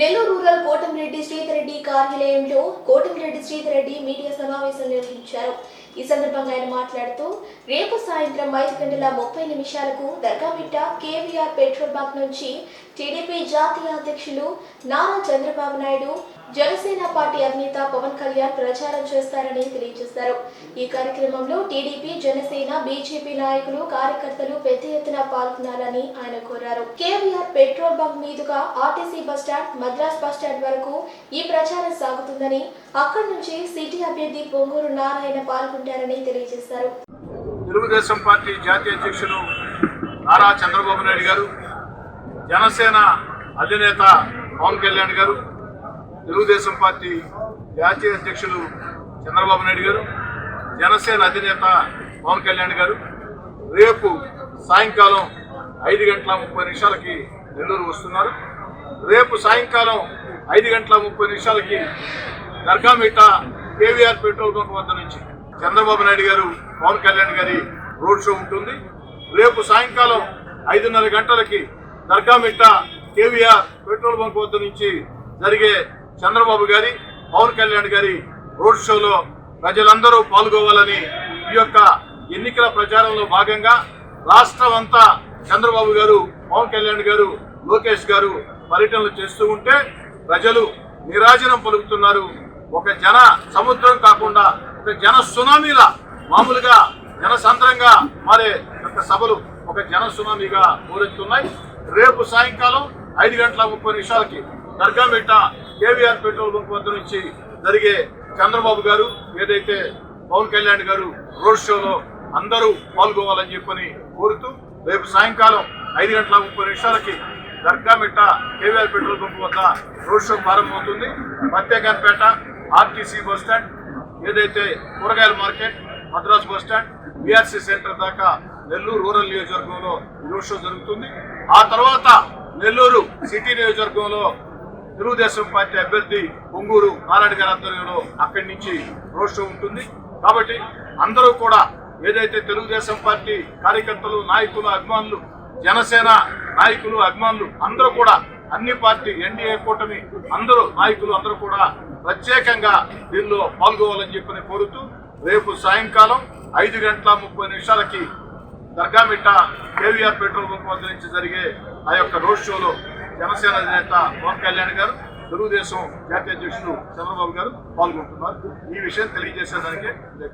Nellore rural Kotamreddy Sridhar Reddy కార్యాలయంలో Kotamreddy Sridhar Reddy media సమావేశం నిర్వహించారు. ఈ సందర్భంగా ఆయన మాట్లాడుతూ రేపు సాయంత్రం ఐదు గంటల ముప్పై నిమిషాలకు దర్గామిట్ట కేవీఆర్ పెట్రోల్ బంక్ నుంచి టీడీపీ జాతీయ అధ్యక్షులు నారా చంద్రబాబు నాయుడు జనసేన పార్టీ అధినేత పవన్ కళ్యాణ్ ప్రచారం చేస్తారని తెలియజేశారు. ఈ కార్యక్రమంలో టీడీపీ జనసేన బీజేపీ నాయకులు కార్యకర్తలు పెద్ద ఎత్తున పాల్గొనాలని ఆయన కోరారు. కేవీఆర్ పెట్రోల్ బంక్ మీదుగా RTC bus stand Madras bus stand వరకు ఈ ప్రచారం సాగుతుందని అక్కడి నుంచి సిటీ అభ్యర్థి పొంగూరు నారాయణ పాల్గొన్నారు పాల్గొంటారని తెలియజేశారు తెలుగుదేశం పార్టీ జాతీయ అధ్యక్షులు నారా చంద్రబాబు నాయుడు గారు జనసేన అధినేత పవన్ కళ్యాణ్ గారు తెలుగుదేశం పార్టీ జాతీయ అధ్యక్షులు చంద్రబాబు నాయుడు గారు జనసేన అధినేత పవన్ కళ్యాణ్ గారు రేపు సాయంకాలం ఐదు గంటల ముప్పై నిమిషాలకి నెల్లూరు వస్తున్నారు. రేపు సాయంకాలం ఐదు గంటల ముప్పై నిమిషాలకి దర్గామిట కేవీఆర్ పెట్రోల్ బంక్ వద్ద నుంచి చంద్రబాబు నాయుడు గారు పవన్ కళ్యాణ్ గారి రోడ్ షో ఉంటుంది. రేపు సాయంకాలం ఐదున్నర గంటలకి దర్గామిట్ట కేవీఆర్ పెట్రోల్ బంక్ వద్ద నుంచి జరిగే చంద్రబాబు గారి పవన్ కళ్యాణ్ గారి రోడ్ షోలో ప్రజలందరూ పాల్గొవాలని ఈ యొక్క ఎన్నికల ప్రచారంలో భాగంగా రాష్ట్రం అంతా చంద్రబాబు గారు పవన్ కళ్యాణ్ గారు లోకేష్ గారు పర్యటనలు చేస్తూ ఉంటే ప్రజలు నిరాజనం పలుకుతున్నారు. ఒక జన సముద్రం కాకుండా జన సునామీలా మామూలుగా జనసంద్రంగా మారే యొక్క సభలు ఒక జన సునామీగా ఊరెత్తున్నాయి రేపు సాయంకాలం ఐదు గంటల ముప్పై నిమిషాలకి దర్గామిట్ట కేవీఆర్ పెట్రోల్ బంక్ వద్ద నుంచి జరిగే చంద్రబాబు గారు ఏదైతే పవన్ కళ్యాణ్ గారు రోడ్ షోలో అందరూ పాల్గొవాలని చెప్పని కోరుతూ రేపు సాయంకాలం ఐదు గంటల ముప్పై నిమిషాలకి దర్గామిట్ట కేవీఆర్ పెట్రోల్ బంక్ వద్ద రోడ్ షో ప్రారంభమవుతుంది. ప్రత్యేకంపేట ఆర్టీసీ బస్ స్టాండ్ ఏదైతే కూరగాయల market Madras bus stand BRC centre దాకా నెల్లూరు రూరల్ నియోజకవర్గంలో రోడ్ షో జరుగుతుంది. ఆ తర్వాత నెల్లూరు సిటీ నియోజకవర్గంలో తెలుగుదేశం పార్టీ అభ్యర్థి పొంగూరు నారాయణ గారి ఆధ్వర్యంలో అక్కడి నుంచి రోడ్ షో ఉంటుంది. కాబట్టి అందరూ కూడా ఏదైతే తెలుగుదేశం పార్టీ కార్యకర్తలు నాయకులు అభిమానులు జనసేన నాయకులు అభిమానులు అందరూ కూడా అన్ని పార్టీ ఎన్డీఏ కూటమి అందరూ నాయకులు అందరూ కూడా ప్రత్యేకంగా దీనిలో పాల్గొవాలని చెప్పని కోరుతూ రేపు సాయంకాలం ఐదు గంటల ముప్పై నిమిషాలకి దర్గామిట్ట కేవీఆర్ పెట్రోల్ బంక్ వద్ద నుంచి జరిగే ఆ యొక్క రోడ్ షోలో జనసేన అధినేత పవన్ కళ్యాణ్ గారు తెలుగుదేశం జాతీయ అధ్యక్షుడు చంద్రబాబు గారు పాల్గొంటున్నారు. ఈ విషయం తెలియజేసేదానికి లేఖ